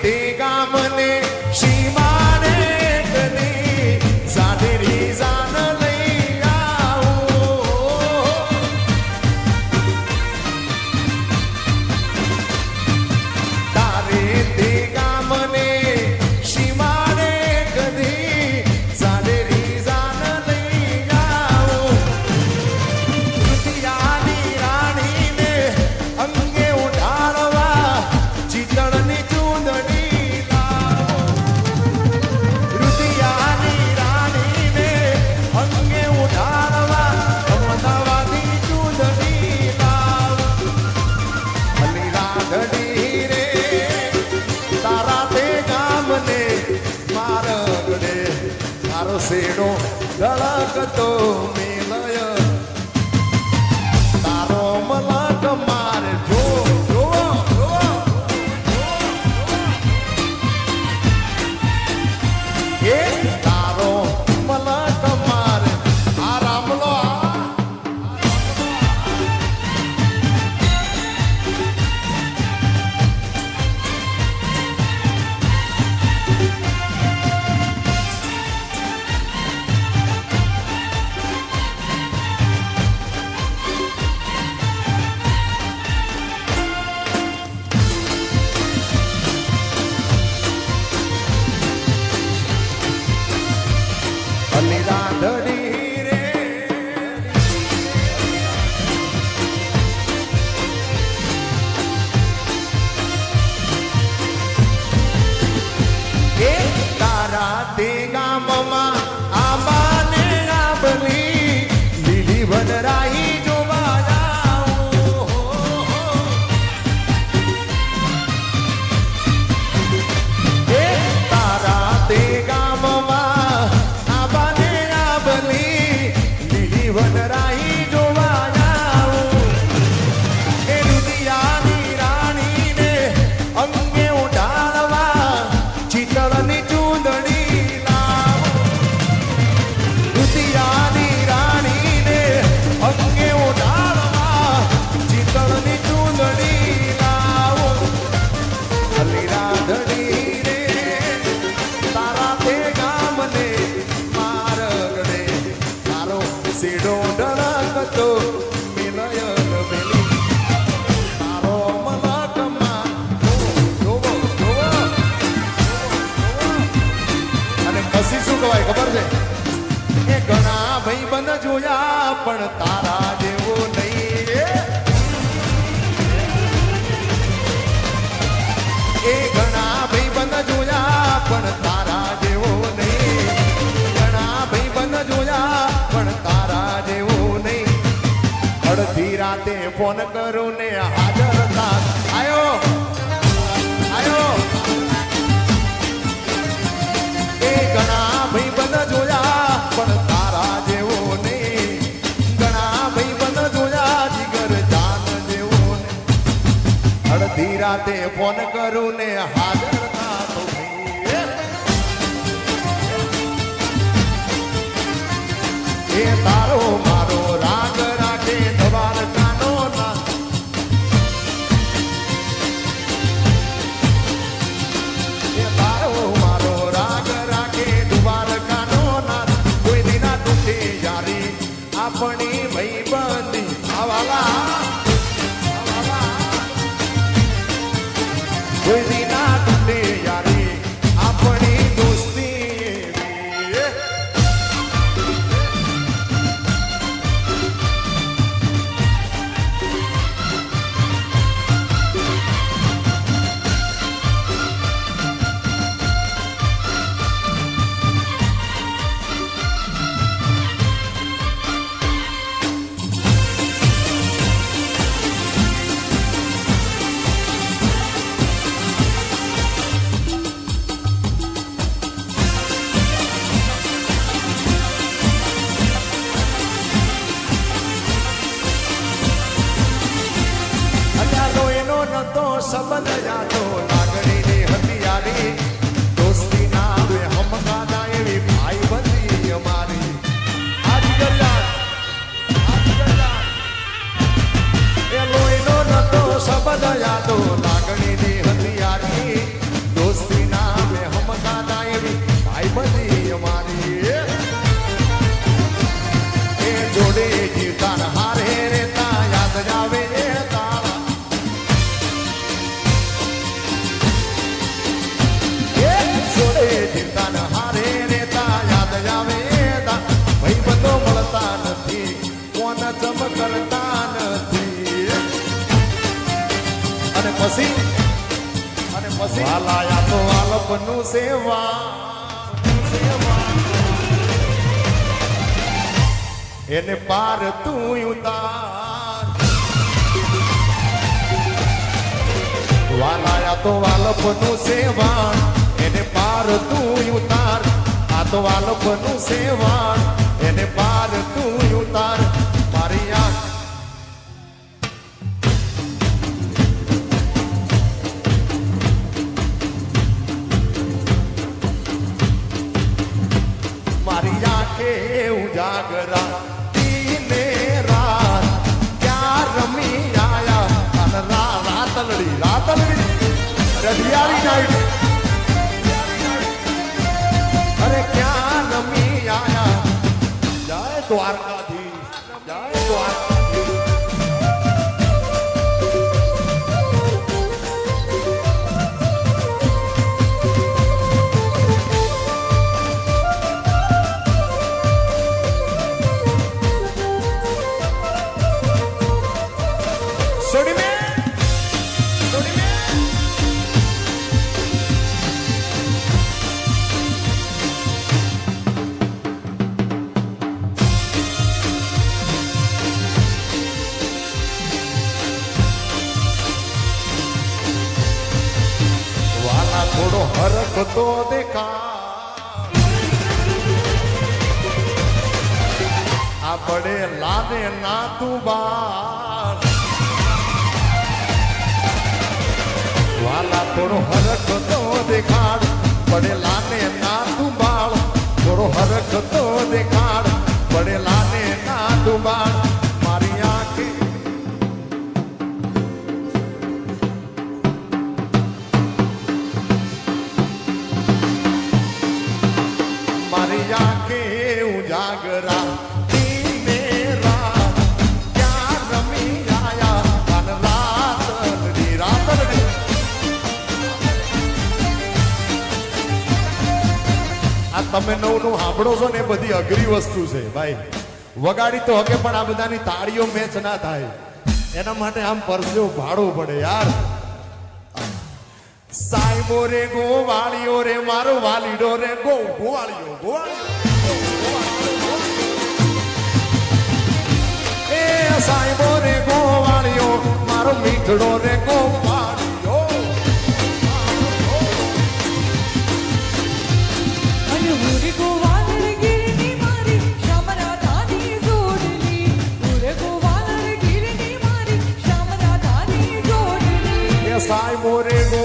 tem માગણી રે તારા તે ગામને મારગડે મારો શેડો ધડકતો જોયા, પણ તારા જેવો નહીં રે એ ઘણા ભાઈબંધ જોયા, પણ તારા જેવો નહીં. ઘણા ભાઈબંધ જોયા, પણ તારા જેવો નહીં. અડધી રાતે ફોન કરો ને હાથ રાતે ફોન કરું ને હાજર થતો તારો મારો રાગ રાખે દવાર કાનો ના. એ તારો મારો રાગ રાખે દુવાર કાનો ના. કોઈ દિના તૂટે યારી આપણી ભાઈ બંધી આવાલા. sabana ya tola બાપનું સેવા. એને પાર તું ઉતાર. વાલાયા તો વાલપનું સેવાણ એને પાર તું ઉતાર. આ તો વાલપનું સેવાણ એને પાર અરે ક્યાં રમી આયા? જય દ્વારકાધીશ થોડો હરખતો દેખા આ બડે લાદે ના તું બાર. વાલા થોડો હરખતો દેખાડ. પડે લાને ના તું બાળ. થોડો હરખતો દેખાડ. પડે લાને ના તું બાળ. આંખે ઉજાગરા તમે નવું નવું સાંભળો છો ને બધી અઘરી વસ્તુ છે, ભાઈ. વગાડી તો હકે, પણ આ બધાની તાળીઓ મેચ ના થાય. એના માટે આમ પરસ્યો ભાડો પડે, યાર. સાહેબો રે, ગોવાળીઓ રે, મારો વાલીડો રે, ગો, ગોવાળીઓ ગોવાળીઓ. સાંભો રે ગોવાળિયો મારો મીઠડો રે ગોપાળિયો અને હુરી ગોવાળ ગીરની મારી શામરા દાદી જોડલી. હુરે ગોવાળ ગીરની રે ગો